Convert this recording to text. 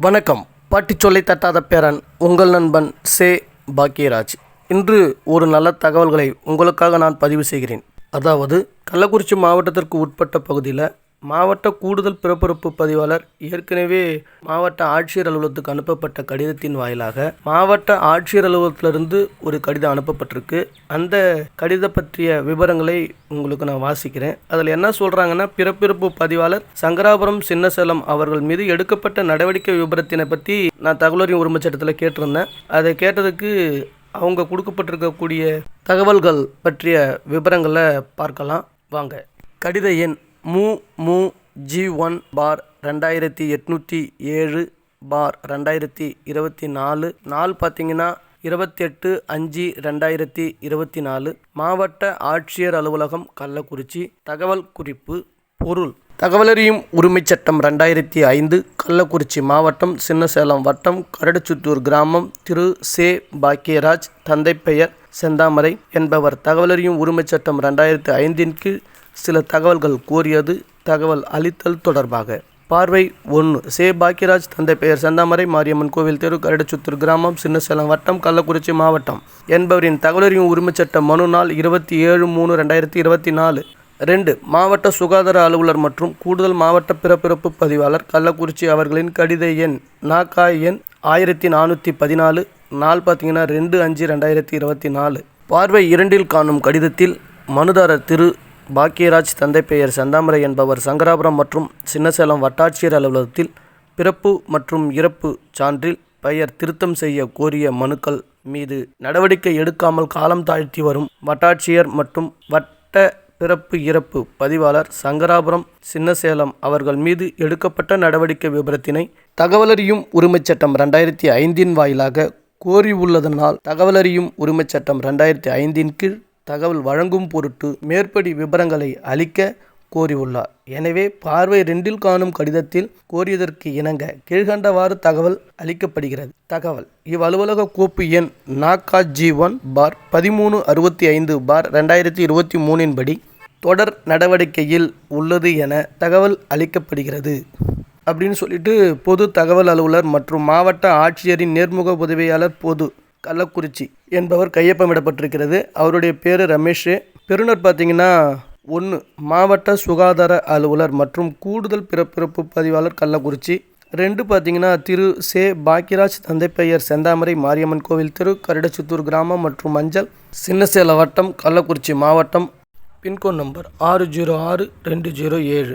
வணக்கம். பாட்டி சொல்லை தட்டாத பேரன் உங்கள் நண்பன் சே. பாக்கியராஜ். இன்று ஒரு நல்ல தகவல்களை உங்களுக்காக நான் பதிவு செய்கிறேன். அதாவது கள்ளக்குறிச்சி மாவட்டத்திற்கு உட்பட்ட பகுதியில் மாவட்ட கூடுதல் பிறப்புறுப்பு பதிவாளர் ஏற்கனவே மாவட்ட ஆட்சியர் அலுவலகத்துக்கு அனுப்பப்பட்ட கடிதத்தின் வாயிலாக மாவட்ட ஆட்சியர் அலுவலகத்திலிருந்து ஒரு கடிதம் அனுப்பப்பட்டிருக்கு. அந்த கடிதம் பற்றிய விவரங்களை உங்களுக்கு நான் வாசிக்கிறேன். அதில் என்ன சொல்கிறாங்கன்னா பிறப்பிறப்பு பதிவாளர் சங்கராபுரம் சின்னசேலம் அவர்கள் மீது எடுக்கப்பட்ட நடவடிக்கை விபரத்தினை பற்றி நான் தகவலறியும் உரிமை சட்டத்தில் கேட்டிருந்தேன். அதை கேட்டதுக்கு அவங்க கொடுக்கப்பட்டிருக்கக்கூடிய தகவல்கள் பற்றிய விவரங்களை பார்க்கலாம். வாங்க. கடித எண் மு மு ஜி ஒன் பார் ரெண்டாயிரத்தி எட்நூற்றி ஏழு பார் ரெண்டாயிரத்தி இருபத்தி நாலு. நாள் பார்த்தீங்கன்னா இருபத்தெட்டு அஞ்சு ரெண்டாயிரத்தி இருபத்தி நாலு. மாவட்ட ஆட்சியர் அலுவலகம் கள்ளக்குறிச்சி. தகவல் குறிப்பு பொருள். தகவலறியும் உரிமைச் சட்டம் ரெண்டாயிரத்தி ஐந்து. கள்ளக்குறிச்சி மாவட்டம் சின்னசேலம் வட்டம் கரடுச்சுத்தூர் கிராமம் திரு. சே. பாக்கியராஜ் தந்தை பெயர் செந்தாமரை என்பவர். தகவலறியும் உரிமைச் சட்டம் ரெண்டாயிரத்தி ஐந்தின் கீழ் சில தகவல்கள் கூறியது தகவல் அளித்தல் தொடர்பாக. பார்வை ஒன்று. சே. பாக்கியராஜ் தந்தை பெயர் செந்தாமரை மாரியம்மன் கோவில் தெரு கரடுச்சுத்தூர் கிராமம் சின்னசேலம் வட்டம் கள்ளக்குறிச்சி மாவட்டம் என்பவரின் தகவலறியும் உரிமைச் சட்ட மனு நாள் இருபத்தி ஏழு மூணு ரெண்டாயிரத்தி இருபத்தி நாலு. ரெண்டு. மாவட்ட சுகாதார அலுவலர் மற்றும் கூடுதல் மாவட்ட பிறப்பிறப்பு பதிவாளர் கள்ளக்குறிச்சி அவர்களின் கடித எண் நாக்கா எண் ஆயிரத்தி நானூற்றி பதினாலு நாள் பார்த்தீங்கன்னா ரெண்டு அஞ்சு ரெண்டாயிரத்தி இருபத்தி நாலு. பார்வை இரண்டில் காணும் கடிதத்தில் மனுதாரர் திரு பாக்கியராஜ் தந்தை பெயர் செந்தாமரை என்பவர் சங்கராபுரம் மற்றும் சின்னசேலம் வட்டாட்சியர் அலுவலகத்தில் பிறப்பு மற்றும் இறப்பு சான்றில் பெயர் திருத்தம் செய்ய கோரிய மனுக்கள் மீது நடவடிக்கை எடுக்காமல் காலம் தாழ்த்தி வரும் வட்டாட்சியர் மற்றும் வட்ட பிறப்பு இறப்பு பதிவாளர் சங்கராபுரம் சின்னசேலம் அவர்கள் மீது எடுக்கப்பட்ட நடவடிக்கை விபரத்தினை தகவலறியும் உரிமைச் சட்டம் ரெண்டாயிரத்தி ஐந்தின் வாயிலாக கோரியுள்ளதனால் தகவலறியும் உரிமைச் சட்டம் ரெண்டாயிரத்தி ஐந்தின் கீழ் தகவல் வழங்கும் பொருட்டு மேற்படி விவரங்களை அளிக்க கோரியுள்ளார். எனவே பார்வை ரெண்டில் காணும் கடிதத்தில் கோரியதற்கு இணங்க கீழ்கண்டவாறு தகவல் அளிக்கப்படுகிறது. தகவல் இவ்வலுவலக கோப்பு எண் நாக்கா ஜி ஒன் பார் பதிமூணு அறுபத்தி ஐந்து பார் ரெண்டாயிரத்தி இருபத்தி மூணின் படி தொடர் நடவடிக்கையில் உள்ளது என தகவல் அளிக்கப்படுகிறது. அப்படின்னு சொல்லிட்டு பொது தகவல் அலுவலர் மற்றும் மாவட்ட ஆட்சியரின் நேர்முக உதவியாளர் பொது கள்ளக்குறிச்சி என்பவர் கையொப்பமிடப்பட்டிருக்கிறது. அவருடைய பேர் ரமேஷ். பெறுநர் பார்த்தீங்கன்னா ஒன்று மாவட்ட சுகாதார அலுவலர் மற்றும் கூடுதல் பிறப்பிறப்பு பதிவாளர் கள்ளக்குறிச்சி. ரெண்டு பார்த்தீங்கன்னா திரு. சே. பாக்கியராஜ் தந்தை பெயர் செந்தாமரை மாரியம்மன் கோவில் தெரு கரடச்சித்தூர் கிராமம் மற்றும் மஞ்சள் சின்னசேல வட்டம் கள்ளக்குறிச்சி மாவட்டம். பின்கோட் நம்பர் ஆறு ஜீரோ ஆறு ரெண்டு ஜீரோ ஏழு.